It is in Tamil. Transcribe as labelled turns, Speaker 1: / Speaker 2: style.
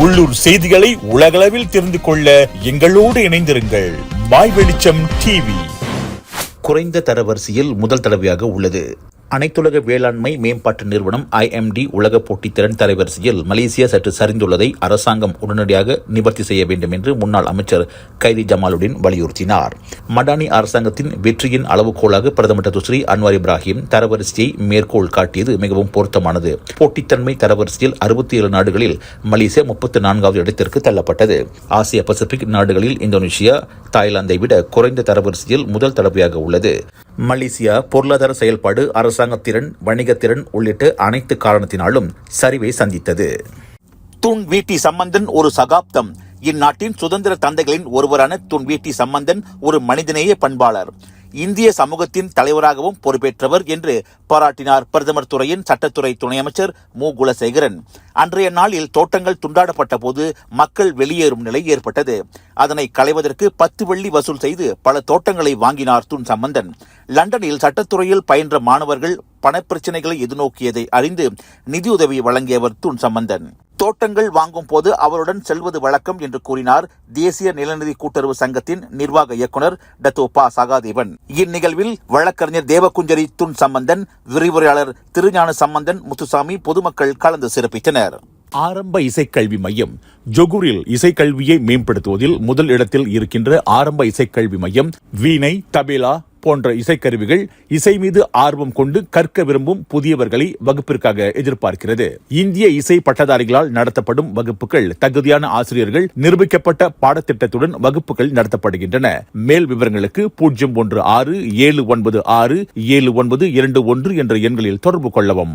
Speaker 1: உள்ளூர் செய்திகளை உலகளவில் தெரிந்து கொள்ள எங்களோடு இணைந்திருங்கள். மாய் வெளிச்சம் டிவி
Speaker 2: குறைந்த தரவரிசையில் முதல் தடவையாக உள்ளது. அனைத்துலக வேளாண்மை மேம்பாட்டு நிறுவனம் ஐஎம்டி உலக போட்டித்திறன் தரவரிசையில் மலேசியா சற்று சரிந்துள்ளதை அரசாங்கம் உடனடியாக நிவர்த்தி செய்ய வேண்டும் என்று முன்னாள் அமைச்சர் கைதி ஜமாலுடன் வலியுறுத்தினார். மடானி அரசாங்கத்தின் வெற்றியின் அளவுகோலாக பிரதமர் துஸ்ரீ அன்வார் இப்ராஹிம் தரவரிசையை மேற்கோள் காட்டியது மிகவும் பொருத்தமானது. போட்டித்தன்மை தரவரிசையில் அறுபத்தி ஏழு நாடுகளில் மலேசியா முப்பத்தி நான்காவது இடத்திற்கு தள்ளப்பட்டது. ஆசிய பசிபிக் நாடுகளில் இந்தோனேஷியா தாய்லாந்தை விட குறைந்த தரவரிசையில் முதல் தடவையாக உள்ளது. மலேசியா பொருளாதார செயல்பாடு அரசாங்கத்திறன் வணிகத்திறன் உள்ளிட்ட அனைத்து காரணத்தினாலும் சரிவை சந்தித்தது. துன் வீட்டி சம்பந்தன் ஒரு சகாப்தம். இந்நாட்டின் சுதந்திர தந்தைகளின் ஒருவரான துன் வீட்டி சம்பந்தன் ஒரு மனிதநேய பண்பாளர். இந்திய சமூகத்தின் தலைவராகவும் பொறுப்பேற்றவர் என்று பாராட்டினார் பிரதமர் துறையின் சட்டத்துறை துணை அமைச்சர் மு. குலசேகரன். அன்றைய நாளில் தோட்டங்கள் துண்டாடப்பட்ட போது மக்கள் வெளியேறும் நிலை ஏற்பட்டது. அதனை களைவதற்கு பத்து வெள்ளி வசூல் செய்து பல தோட்டங்களை வாங்கினார் துன் சம்பந்தன். லண்டனில் சட்டத்துறையில் பயின்ற மாணவர்கள் பணப்பிரச்சனைகளை எதிர்நோக்கியதை அறிந்து நிதியுதவி வழங்கியவர் துன் சம்பந்தன். தோட்டங்கள் வாங்கும் போது அவருடன் செல்வது வழக்கம் என்று கூறினார் தேசிய நிலநிதி கூட்டுறவு சங்கத்தின் நிர்வாக இயக்குனர் டத்தோ பா சகாதேவன். இந்நிகழ்வில் வழக்கறிஞர் தேவகுஞ்சரி துன் சம்பந்தன் விரிவுரையாளர் திருஞான சம்பந்தன் முத்துசாமி பொதுமக்கள் கலந்து சிறப்பித்தனர்.
Speaker 1: ஆரம்ப இசைக்கல்வி மையம். ஜொகூரில் இசைக்கல்வியை மேம்படுத்துவதில் முதல் இடத்தில் இருக்கின்ற ஆரம்ப இசைக்கல்வி மையம் வீணை தபேலா போன்ற இசைக்கருவிகள் இசை மீது ஆர்வம் கொண்டு கற்க விரும்பும் புதியவர்களை வகுப்பிற்காக எதிர்பார்க்கிறது. இந்திய இசை பட்டதாரிகளால் நடத்தப்படும் வகுப்புகள் தகுதியான ஆசிரியர்கள் நிரூபிக்கப்பட்ட பாடத்திட்டத்துடன் வகுப்புகள் நடத்தப்படுகின்றன. மேல் விவரங்களுக்கு பூஜ்ஜியம் ஒன்று ஆறு ஏழு ஒன்பது ஆறு ஏழு ஒன்பது இரண்டு ஒன்று என்ற எண்களில் தொடர்பு கொள்ளவும்.